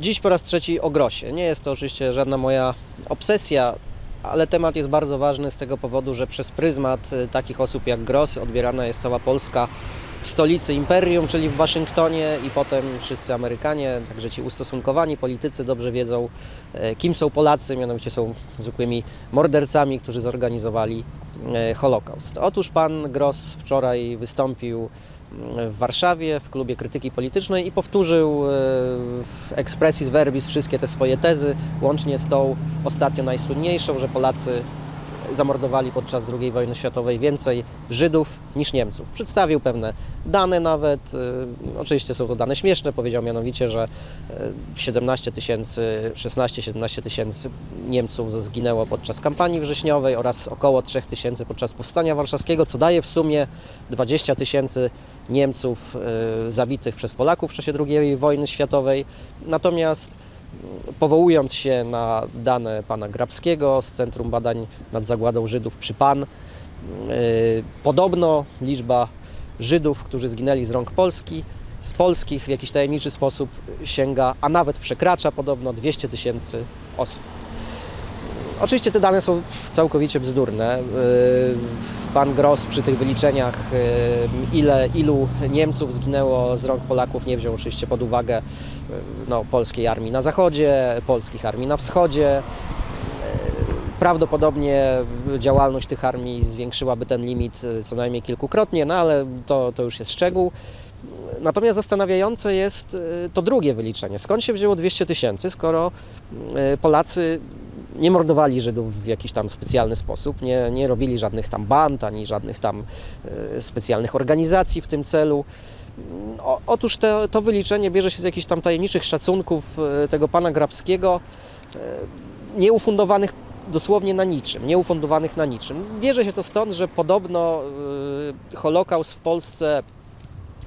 Dziś po raz trzeci o Grosie. Nie jest to oczywiście żadna moja obsesja, ale temat jest bardzo ważny z tego powodu, że przez pryzmat y, takich osób jak Gros odbierana jest cała Polska w stolicy imperium, czyli w Waszyngtonie i potem wszyscy Amerykanie, także ci ustosunkowani politycy dobrze wiedzą, e, kim są Polacy, mianowicie są zwykłymi mordercami, którzy zorganizowali Holokaust. Otóż pan Gross wczoraj wystąpił w Warszawie w klubie krytyki politycznej i powtórzył e, w expressis verbis wszystkie te swoje tezy, łącznie z tą ostatnio najsłynniejszą, że Polacy zamordowali podczas II wojny światowej więcej Żydów niż Niemców. Przedstawił pewne dane nawet, e, oczywiście są to dane śmieszne, powiedział mianowicie, że e, 17 tysięcy, 16-17 tysięcy Niemców zginęło podczas kampanii wrześniowej oraz około 3 tysięcy podczas powstania warszawskiego, co daje w sumie 20 tysięcy Niemców e, zabitych przez Polaków w czasie II wojny światowej. Natomiast powołując się na dane pana Grabskiego z Centrum Badań nad Zagładą Żydów przy PAN, e, podobno liczba Żydów, którzy zginęli z rąk Polski, z polskich w jakiś tajemniczy sposób sięga, a nawet przekracza podobno 200 tysięcy osób. Oczywiście te dane są całkowicie bzdurne. Yy, Pan Gross przy tych wyliczeniach, yy, ile, ilu Niemców zginęło z rąk Polaków, nie wziął oczywiście pod uwagę yy, no, polskiej armii na zachodzie, polskich armii na wschodzie. Prawdopodobnie działalność tych armii zwiększyłaby ten limit co najmniej kilkukrotnie, no ale to, to już jest szczegół. Natomiast zastanawiające jest y, to drugie wyliczenie. Skąd się wzięło 200 tysięcy, skoro y, Polacy nie mordowali Żydów w jakiś tam specjalny sposób, nie, nie robili żadnych tam band, ani żadnych tam y, specjalnych organizacji w tym celu. O, otóż te, to wyliczenie bierze się z jakichś tam tajemniczych szacunków y, tego pana Grabskiego, y, nieufundowanych dosłownie na niczym, nieufundowanych na niczym. Bierze się to stąd, że podobno Holokaust w Polsce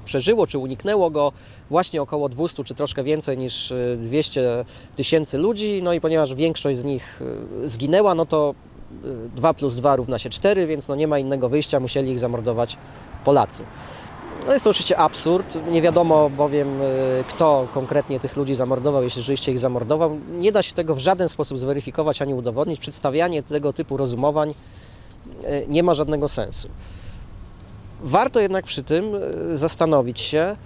przeżyło czy uniknęło go właśnie około 200 czy troszkę więcej niż y, 200 tysięcy ludzi. No i ponieważ większość z nich y, zginęła, no to y, 2 plus 2 równa się 4, więc no nie ma innego wyjścia, musieli ich zamordować Polacy. No jest to oczywiście absurd. Nie wiadomo bowiem, kto konkretnie tych ludzi zamordował, jeśli rzeczywiście ich zamordował. Nie da się tego w żaden sposób zweryfikować ani udowodnić. Przedstawianie tego typu rozumowań nie ma żadnego sensu. Warto jednak przy tym y, zastanowić się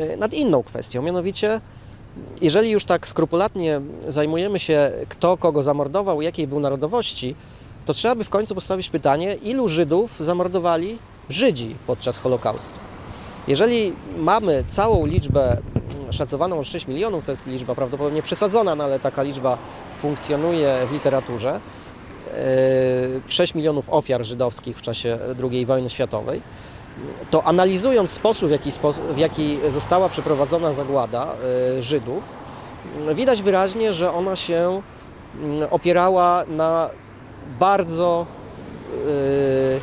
y, nad inną kwestią, mianowicie jeżeli już tak skrupulatnie zajmujemy się, kto kogo zamordował, jakiej był narodowości, to trzeba by w końcu postawić pytanie, ilu Żydów zamordowali Żydzi podczas Holokaustu. Jeżeli mamy całą liczbę mm, szacowaną o 6 milionów, to jest liczba prawdopodobnie przesadzona, no ale taka liczba funkcjonuje w literaturze, 6 milionów ofiar żydowskich w czasie II wojny światowej, to analizując sposób, w jaki, w jaki została przeprowadzona zagłada y, Żydów, widać wyraźnie, że ona się y, opierała na bardzo y,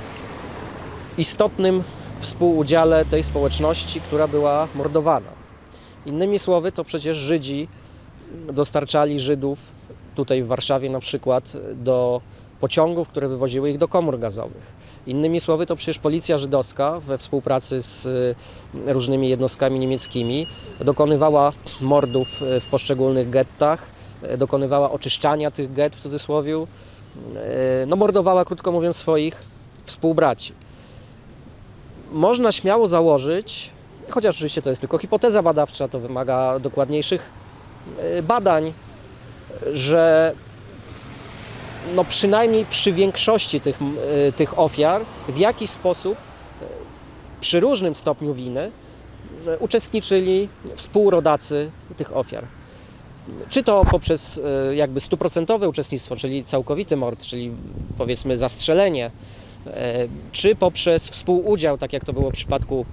istotnym współudziale tej społeczności, która była mordowana. Innymi słowy, to przecież Żydzi dostarczali Żydów tutaj w Warszawie na przykład do pociągów, które wywoziły ich do komór gazowych. Innymi słowy, to przecież policja żydowska we współpracy z y, różnymi jednostkami niemieckimi dokonywała mordów y, w poszczególnych gettach, y, dokonywała oczyszczania tych gett w cudzysłowie, no mordowała, krótko mówiąc, swoich współbraci. Można śmiało założyć, chociaż oczywiście to jest tylko hipoteza badawcza, to wymaga dokładniejszych badań, że no przynajmniej przy większości tych, y, tych ofiar w jakiś sposób y, przy różnym stopniu winy uczestniczyli współrodacy tych ofiar. Czy to poprzez y, jakby stuprocentowe uczestnictwo, czyli całkowity mord, czyli powiedzmy zastrzelenie, czy poprzez współudział, tak jak to było w przypadku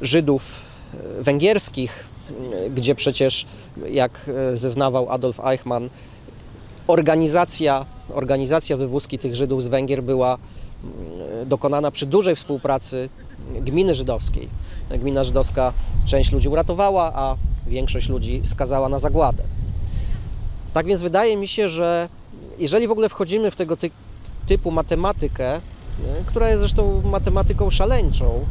Żydów węgierskich, gdzie przecież, jak y, zeznawał Adolf Eichmann, organizacja, organizacja wywózki tych Żydów z Węgier była mm, dokonana przy dużej współpracy gminy żydowskiej. Gmina żydowska część ludzi uratowała, a większość ludzi skazała na zagładę. Tak więc wydaje mi się, że jeżeli w ogóle wchodzimy w tego ty typu matematykę, y, która jest zresztą matematyką szaleńczą,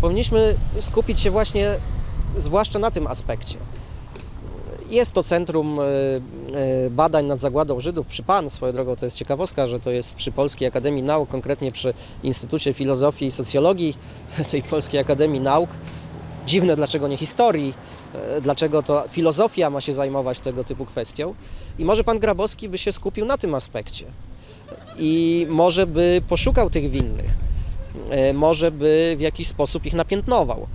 powinniśmy skupić się właśnie zwłaszcza na tym aspekcie. Jest to Centrum e, e, Badań nad Zagładą Żydów przy PAN. Swoją drogą to jest ciekawostka, że to jest przy Polskiej Akademii Nauk, konkretnie przy Instytucie Filozofii i Socjologii tej Polskiej Akademii Nauk. Dziwne, dlaczego nie historii, e, dlaczego to filozofia ma się zajmować tego typu kwestią. I może pan Grabowski by się skupił na tym aspekcie. I może by poszukał tych winnych, może by w jakiś sposób ich napiętnował.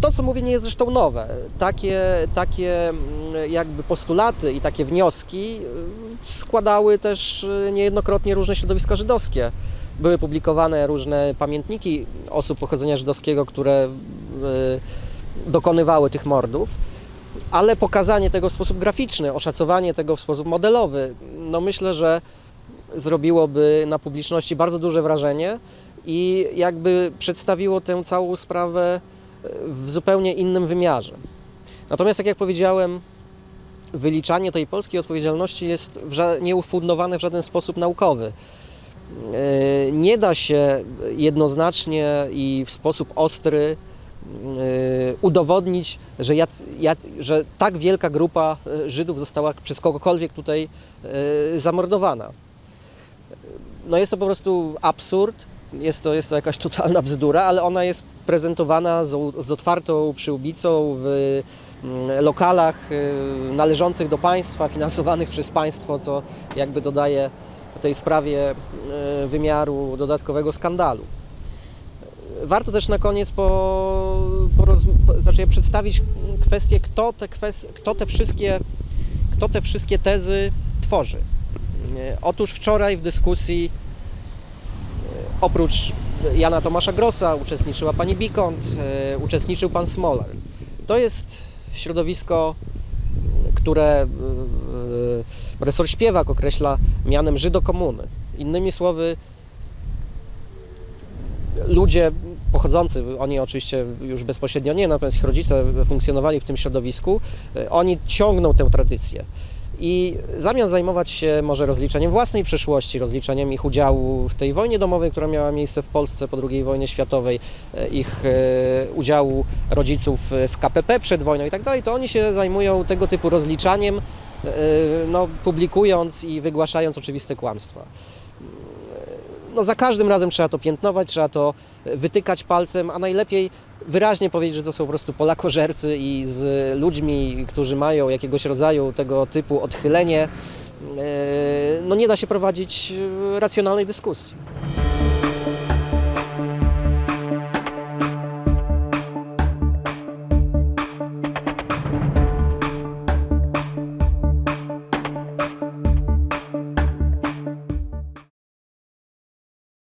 To, co mówię, nie jest zresztą nowe. Takie, takie mm, jakby postulaty i takie wnioski y, składały też y, niejednokrotnie różne środowiska żydowskie. Były publikowane różne pamiętniki osób pochodzenia żydowskiego, które y, dokonywały tych mordów, ale pokazanie tego w sposób graficzny, oszacowanie tego w sposób modelowy, no myślę, że zrobiłoby na publiczności bardzo duże wrażenie i jakby przedstawiło tę całą sprawę w zupełnie innym wymiarze. Natomiast, tak jak powiedziałem, wyliczanie tej polskiej odpowiedzialności jest nieufundowane w żaden sposób naukowy. E, Nie da się jednoznacznie i w sposób ostry e, udowodnić, że, jac, jac, że tak wielka grupa e, Żydów została przez kogokolwiek tutaj zamordowana. No jest to po prostu absurd, jest to, jest to jakaś totalna bzdura, ale ona jest prezentowana z, z otwartą przyłbicą w mm, lokalach y, należących do państwa, finansowanych przez państwo, co jakby dodaje tej sprawie y, wymiaru dodatkowego skandalu. Warto też na koniec po, po, znaczy przedstawić kwestię, kto te, kwes, kto, te wszystkie, kto te wszystkie tezy tworzy. Nie, Otóż wczoraj w dyskusji oprócz Jana Tomasza Grossa uczestniczyła pani Bikont, e, uczestniczył pan Smolar. To jest środowisko, które e, e, profesor Śpiewak określa mianem Żydokomuny. Innymi słowy, ludzie pochodzący, oni oczywiście już bezpośrednio nie, natomiast ich rodzice funkcjonowali w tym środowisku, e, oni ciągną tę tradycję. I zamiast zajmować się może rozliczeniem własnej przeszłości, rozliczeniem ich udziału w tej wojnie domowej, która miała miejsce w Polsce po II wojnie światowej, e, ich e, udziału rodziców w KPP przed wojną i tak dalej, to oni się zajmują tego typu rozliczaniem, e, no, publikując i wygłaszając oczywiste kłamstwa no za każdym razem trzeba to piętnować, trzeba to wytykać palcem, a najlepiej wyraźnie powiedzieć, że to są po prostu polakożercy i z ludźmi, którzy mają jakiegoś rodzaju tego typu odchylenie, e, no nie da się prowadzić e, racjonalnej dyskusji.